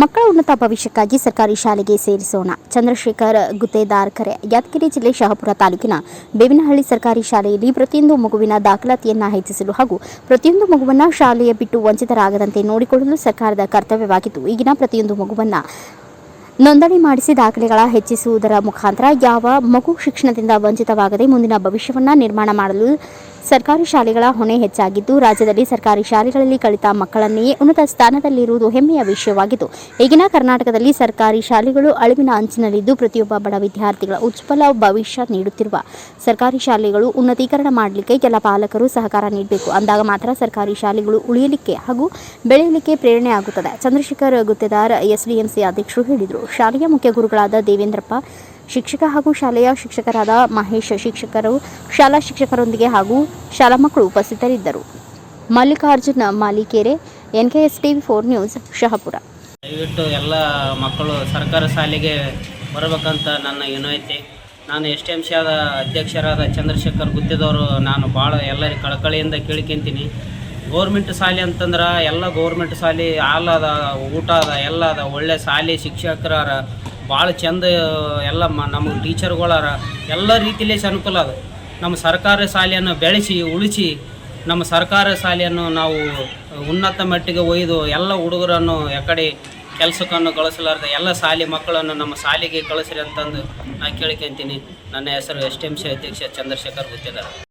ಮಕ್ಕಳ ಉನ್ನತ ಭವಿಷ್ಯಕ್ಕಾಗಿ ಸರ್ಕಾರಿ ಶಾಲೆಗೆ ಸೇರಿಸೋಣ. ಚಂದ್ರಶೇಖರ್ ಗುತ್ತೇದಾರ್ಕರೆ, ಯಾದಗಿರಿ ಜಿಲ್ಲೆ ಶಹಾಪುರ ತಾಲೂಕಿನ ಬೇವಿನಹಳ್ಳಿ ಸರ್ಕಾರಿ ಶಾಲೆಯಲ್ಲಿ ಪ್ರತಿಯೊಂದು ಮಗುವಿನ ದಾಖಲಾತಿಯನ್ನು ಹೆಚ್ಚಿಸಲು ಹಾಗೂ ಪ್ರತಿಯೊಂದು ಮಗುವನ್ನು ಶಾಲೆಯ ಬಿಟ್ಟು ವಂಚಿತರಾಗದಂತೆ ನೋಡಿಕೊಳ್ಳಲು ಸರ್ಕಾರದ ಕರ್ತವ್ಯವಾಗಿದ್ದು, ಈಗಿನ ಪ್ರತಿಯೊಂದು ಮಗುವನ್ನು ನೋಂದಣಿ ಮಾಡಿಸಿ ದಾಖಲೆಗಳ ಹೆಚ್ಚಿಸುವುದರ ಮುಖಾಂತರ ಯಾವ ಮಗು ಶಿಕ್ಷಣದಿಂದ ವಂಚಿತವಾಗದೆ ಮುಂದಿನ ಭವಿಷ್ಯವನ್ನು ನಿರ್ಮಾಣ ಮಾಡಲು ಸರ್ಕಾರಿ ಶಾಲೆಗಳ ಹೊಣೆ ಹೆಚ್ಚಾಗಿದ್ದು, ರಾಜ್ಯದಲ್ಲಿ ಸರ್ಕಾರಿ ಶಾಲೆಗಳಲ್ಲಿ ಕಲಿತ ಮಕ್ಕಳನ್ನೇ ಉನ್ನತ ಸ್ಥಾನದಲ್ಲಿರುವುದು ಹೆಮ್ಮೆಯ ವಿಷಯವಾಗಿದ್ದು, ಈಗಿನ ಕರ್ನಾಟಕದಲ್ಲಿ ಸರ್ಕಾರಿ ಶಾಲೆಗಳು ಅಳಿವಿನ ಅಂಚಿನಲ್ಲಿದ್ದು, ಪ್ರತಿಯೊಬ್ಬ ಬಡ ವಿದ್ಯಾರ್ಥಿಗಳ ಉಜ್ವಲ ಭವಿಷ್ಯ ನೀಡುತ್ತಿರುವ ಸರ್ಕಾರಿ ಶಾಲೆಗಳು ಉನ್ನತೀಕರಣ ಮಾಡಲಿಕ್ಕೆ ಕೆಲ ಪಾಲಕರು ಸಹಕಾರ ನೀಡಬೇಕು. ಅಂದಾಗ ಮಾತ್ರ ಸರ್ಕಾರಿ ಶಾಲೆಗಳು ಉಳಿಯಲಿಕ್ಕೆ ಹಾಗೂ ಬೆಳೆಯಲಿಕ್ಕೆ ಪ್ರೇರಣೆ ಆಗುತ್ತದೆ. ಚಂದ್ರಶೇಖರ್ ಗುತ್ತೇದಾರ್, ಎಸ್ಡಿಎಂಸಿ ಅಧ್ಯಕ್ಷರು ಹೇಳಿದರು. ಶಾಲೆಯ ಮುಖ್ಯ ಗುರುಗಳಾದ ದೇವೇಂದ್ರಪ್ಪ ಶಿಕ್ಷಕ ಹಾಗೂ ಶಾಲೆಯ ಶಿಕ್ಷಕರಾದ ಮಹೇಶ್ ಶಿಕ್ಷಕರು, ಶಾಲಾ ಶಿಕ್ಷಕರೊಂದಿಗೆ ಹಾಗೂ ಶಾಲಾ ಮಕ್ಕಳು ಉಪಸ್ಥಿತರಿದ್ದರು. Mallikarjuna Malikere, NKS TV four news, Shahapur. ದಯವಿಟ್ಟು ಎಲ್ಲ ಮಕ್ಕಳು ಸರ್ಕಾರ ಶಾಲೆಗೆ ಬರಬೇಕಂತ ನನ್ನ ವಿನಂತಿ. ನಾನು ಎಸ್ ಟಿ ಆದ ಅಧ್ಯಕ್ಷರಾದ ಚಂದ್ರಶೇಖರ್ ಗುತ್ತಿದವರು, ನಾನು ಭಾಳ ಎಲ್ಲರಿಗೆ ಕಳಕಳಿಯಿಂದ ಕೇಳ್ಕೊಂತೀನಿ. ಗೌರ್ಮೆಂಟ್ ಶಾಲೆ ಅಂತಂದ್ರೆ ಎಲ್ಲ ಗೌರ್ಮೆಂಟ್ ಶಾಲೆ ಹಾಲದ ಊಟ ಅದ ಎಲ್ಲ ಅದ ಒಳ್ಳೆ ಶಾಲೆ ಶಿಕ್ಷಕರಾರ ಭಾಳ ಚಂದ, ಎಲ್ಲ ಮ ನಮಗೆ ಟೀಚರ್ಗಳಾರ ಎಲ್ಲ ರೀತಿಲೇ ಅನುಕೂಲ ಅದು. ನಮ್ಮ ಸರ್ಕಾರಿ ಶಾಲೆಯನ್ನು ಬೆಳೆಸಿ, ಉಳಿಸಿ, ನಮ್ಮ ಸರ್ಕಾರ ಶಾಲೆಯನ್ನು ನಾವು ಉನ್ನತ ಮಟ್ಟಿಗೆ ಒಯ್ದು, ಎಲ್ಲ ಹುಡುಗರನ್ನು ಎಕಡೆ ಕೆಲಸಕ್ಕನ್ನು ಕಳಿಸಲಾರ್ದ, ಎಲ್ಲ ಶಾಲೆ ಮಕ್ಕಳನ್ನು ನಮ್ಮ ಶಾಲೆಗೆ ಕಳಿಸ್ರಿ ಅಂತಂದು ನಾನು ಕೇಳ್ಕೊಂತೀನಿ. ನನ್ನ ಹೆಸರು ಎಸ್ ಟಿ ಎಂ ಸಿ ಅಧ್ಯಕ್ಷ ಚಂದ್ರಶೇಖರ್ ಗುತ್ತಿದಾರ